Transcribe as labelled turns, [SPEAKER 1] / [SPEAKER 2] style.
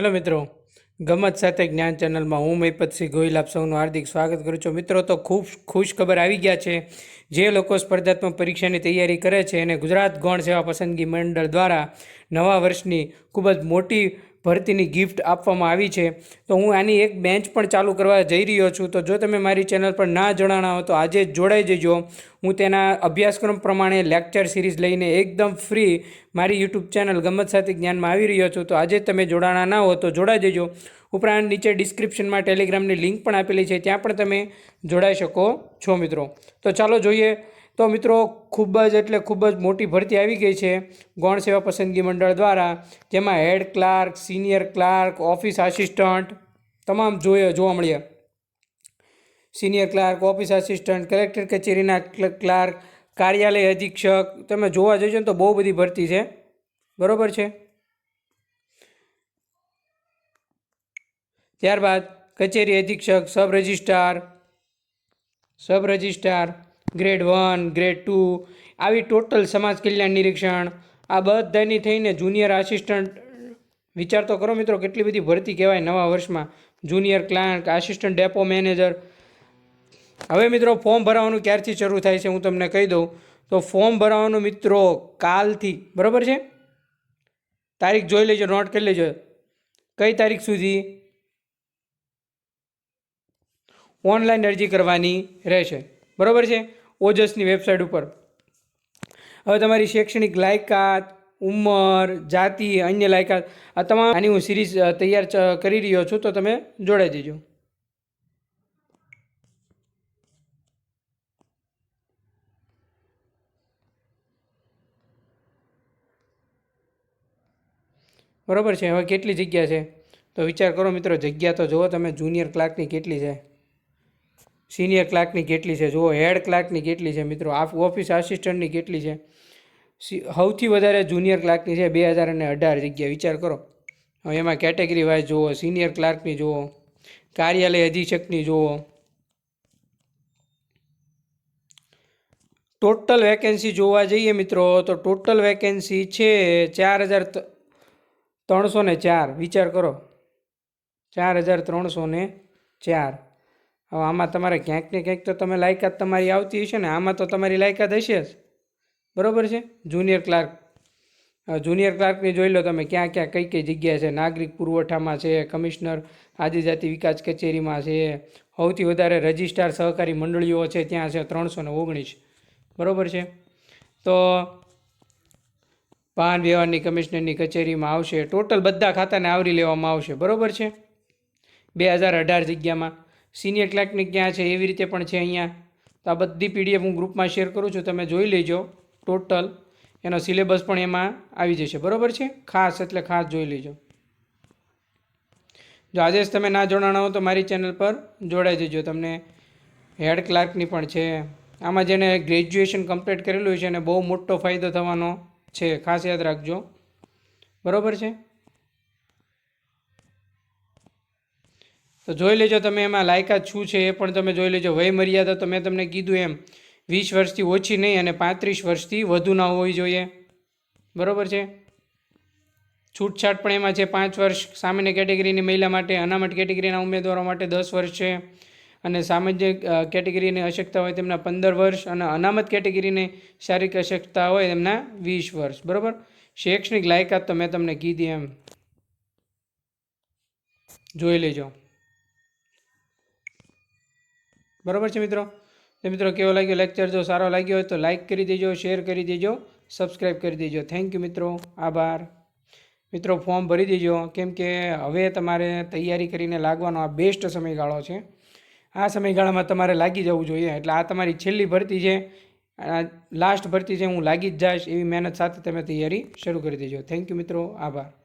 [SPEAKER 1] Hello મિત્રો, ગમત સાથે જ્ઞાન ચેનલમાં હું મહિપતસિંહ ગોહિલ આપ સૌનું હાર્દિક સ્વાગત કરું છું. મિત્રો, તો ખૂબ ખુશ ખબર આવી ગયા છે, જે લોકો સ્પર્ધાત્મક પરીક્ષાની તૈયારી કરે છે અને ગુજરાત ગૌણ સેવા પસંદગી મંડળ દ્વારા નવા વર્ષની ખૂબ જ મોટી ભરતીની ગિફ્ટ આપવામાં આવી છે. તો હું આની એક બેન્ચ પણ ચાલુ કરવા જઈ રહ્યો છું. તો જો તમે મારી ચેનલ પર ના જોડાણા હો તો આજે જોડાઈ જજો. હું તેના અભ્યાસક્રમ પ્રમાણે લેક્ચર સિરીઝ લઈને એકદમ ફ્રી મારી યુટ્યુબ ચેનલ ગમત સાથે જ્ઞાનમાં આવી રહ્યો છું. તો આજે તમે જોડાણા ના હો તો જોડાઈ જજો. ઉપરાંત નીચે ડિસ્ક્રિપ્શનમાં ટેલિગ્રામની લિંક પણ આપેલી છે. ત્યાં પણ તમે જોડાઈ શકો છો મિત્રો. તો ચાલો જોઈએ તો મિત્રો ખૂબ જ એટલે ખૂબ જ મોટી ભરતી આવી ગઈ છે ગૌણ સેવા પસંદગી મંડળ દ્વારા, જેમાં head clerk, senior clerk, office assistant, તમામ જોઈએ જોવા મળ્યા. Senior clerk, office assistant, collector કચેરીના ક્લાર્ક, કાર્યાલય અધિક્ષક, તમે જોવા જઈશો ને તો બહુ બધી ભરતી છે. બરોબર છે? ત્યારબાદ કચેરી અધિક્ષક, sub registrar sub registrar grade one grade two આવી ટોટલ સમાજ કલ્યાણ નિરીક્ષણ, આ બધાની થઈને જુનિયર આસિસ્ટન્ટ વિચાર તો કરો મિત્રો, કેટલી બધી ભરતી કહેવાય નવા વર્ષમાં. Junior clerk assistant depot manager હવે મિત્રો ફોર્મ ભરાવાનું ક્યારથી શરૂ થાય છે હું તમને કહી દઉં. તો ફોર્મ ભરાવાનું મિત્રો કાલથી, બરાબર છે? તારીખ જોઈ લેજો નોટ કરી લેજો. કઈ તારીખ સુધી? ઓનલાઈન અરજી કરવાની રહેશે. બરાબર છે? ઓજસની વેબસાઇટ ઉપર. હવે તમારી શૈક્ષણિક લાયકાત, ઉંમર, જાતિ, અન્ય લાયકાત, આ તમામ આની હું સિરીઝ તૈયાર કરી રહ્યો છું, તો તમે જોડાઈ દેજો બરાબર છે, હવે કેટલી જગ્યા છે? તો વિચાર કરો મિત્રો, જગ્યા તો જુઓ તમે, જુનિયર ક્લાર્કની કેટલી છે? સિનિયર ક્લાર્કની કેટલી છે? જુઓ હેડ ક્લાર્કની કેટલી છે મિત્રો? આ ઓફિસ આસિસ્ટન્ટની કેટલી છે? સૌથી વધારે જુનિયર ક્લાર્કની છે બે હજાર અને અઢાર જગ્યા વિચાર કરો. હવે એમાં કેટેગરી વાઇઝ જુઓ સિનિયર ક્લાર્કની જુઓ, કાર્યાલય અધિક્ષકની જુઓ. ટોટલ વેકેન્સી જોવા જઈએ મિત્રો, તો ટોટલ વેકેન્સી છે ચાર હજાર ત્રણસો ને ચાર. વિચાર કરો. ચાર હજાર ત્રણસો ને ચાર. હવે આમાં તમારે ક્યાંક ને ક્યાંક તો તમે લાયકાત તમારી આવતી હશે ને, આમાં તો તમારી લાયકાત હશે જ. બરાબર છે? Junior clerk. જુનિયર ક્લાર્કની જોઈ લો તમે, ક્યાં ક્યાં કઈ કઈ જગ્યા છે. નાગરિક પુરવઠામાં છે, કમિશનર, આદિજાતિ વિકાસ કચેરીમાં છે, સૌથી વધારે રજિસ્ટ્રાર સહકારી મંડળીઓ છે, ત્યાં છે ત્રણસો ને ઓગણીસ. બરાબર છે? તો વાહન વ્યવહારની કમિશનરની કચેરીમાં આવશે. ટોટલ બધા ખાતાને આવરી લેવામાં આવશે. બરાબર છે? બે હજાર અઢાર જગ્યામાં. સિનિયર ક્લાર્કની ક્યાં છે, એવી રીતે પણ છે અહીંયા. તો આ બધી પીડીએફ હું ગ્રુપમાં શેર કરું છું, તમે જોઈ લેજો. ટોટલ એનો સિલેબસ પણ એમાં આવી જશે. બરાબર છે? ખાસ એટલે ખાસ જોઈ લેજો. જો આજે જ તમે ના જોડાણા હો તો મારી ચેનલ પર જોડાઈ જજો. તમને હેડ ક્લાર્કની પણ છે. આમાં જેને ગ્રેજ્યુએશન કમ્પ્લીટ કરેલું છે એને બહુ મોટો ફાયદો થવાનો છે. ખાસ યાદ રાખજો. બરાબર છે? તો જોઈ લેજો તમે એમાં લાયકાત શું છે એ પણ તમે જોઈ લેજો. વય મર્યાદા તો મેં તમને કીધું એમ. વીસ વર્ષથી ઓછી નહીં અને પાંત્રીસ વર્ષથી વધુ ના હોવી જોઈએ. બરાબર છે? છૂટછાટ પણ એમાં છે. પાંચ વર્ષ સામાન્ય કેટેગરીની મહિલા માટે, અનામત કેટેગરીના ઉમેદવારો માટે દસ વર્ષ છે. અને સામાન્ય કેટેગરીની અશક્તા હોય તેમના પંદર વર્ષ અને અનામત કેટેગરીની શારીરિક અશક્તા હોય તેમના વીસ વર્ષ. બરાબર? શૈક્ષણિક લાયકાત તો મેં તમને કીધી એમ. જોઈ લેજો. બરાબર છે મિત્રો? તો મિત્રો, કેવો લાગ્યો લેક્ચર જો સારો લાગ્યો હોય તો લાઈક કરી દેજો શેર કરી દેજો સબસ્ક્રાઈબ કરી દેજો. થેન્ક યુ મિત્રો. આભાર. મિત્રો ફોર્મ ભરી દેજો. કેમ કે હવે તમારે તૈયારી કરીને લાગવાનો આ બેસ્ટ સમયગાળો છે. આ સમયગાળામાં તમારે લાગી જવું જોઈએ. એટલે આ તમારી છેલ્લી ભરતી છે. લાસ્ટ ભરતી છે. હું લાગી જ જઈશ એવી મહેનત સાથે તમે તૈયારી શરૂ કરી દેજો. થેન્ક યુ મિત્રો. આભાર.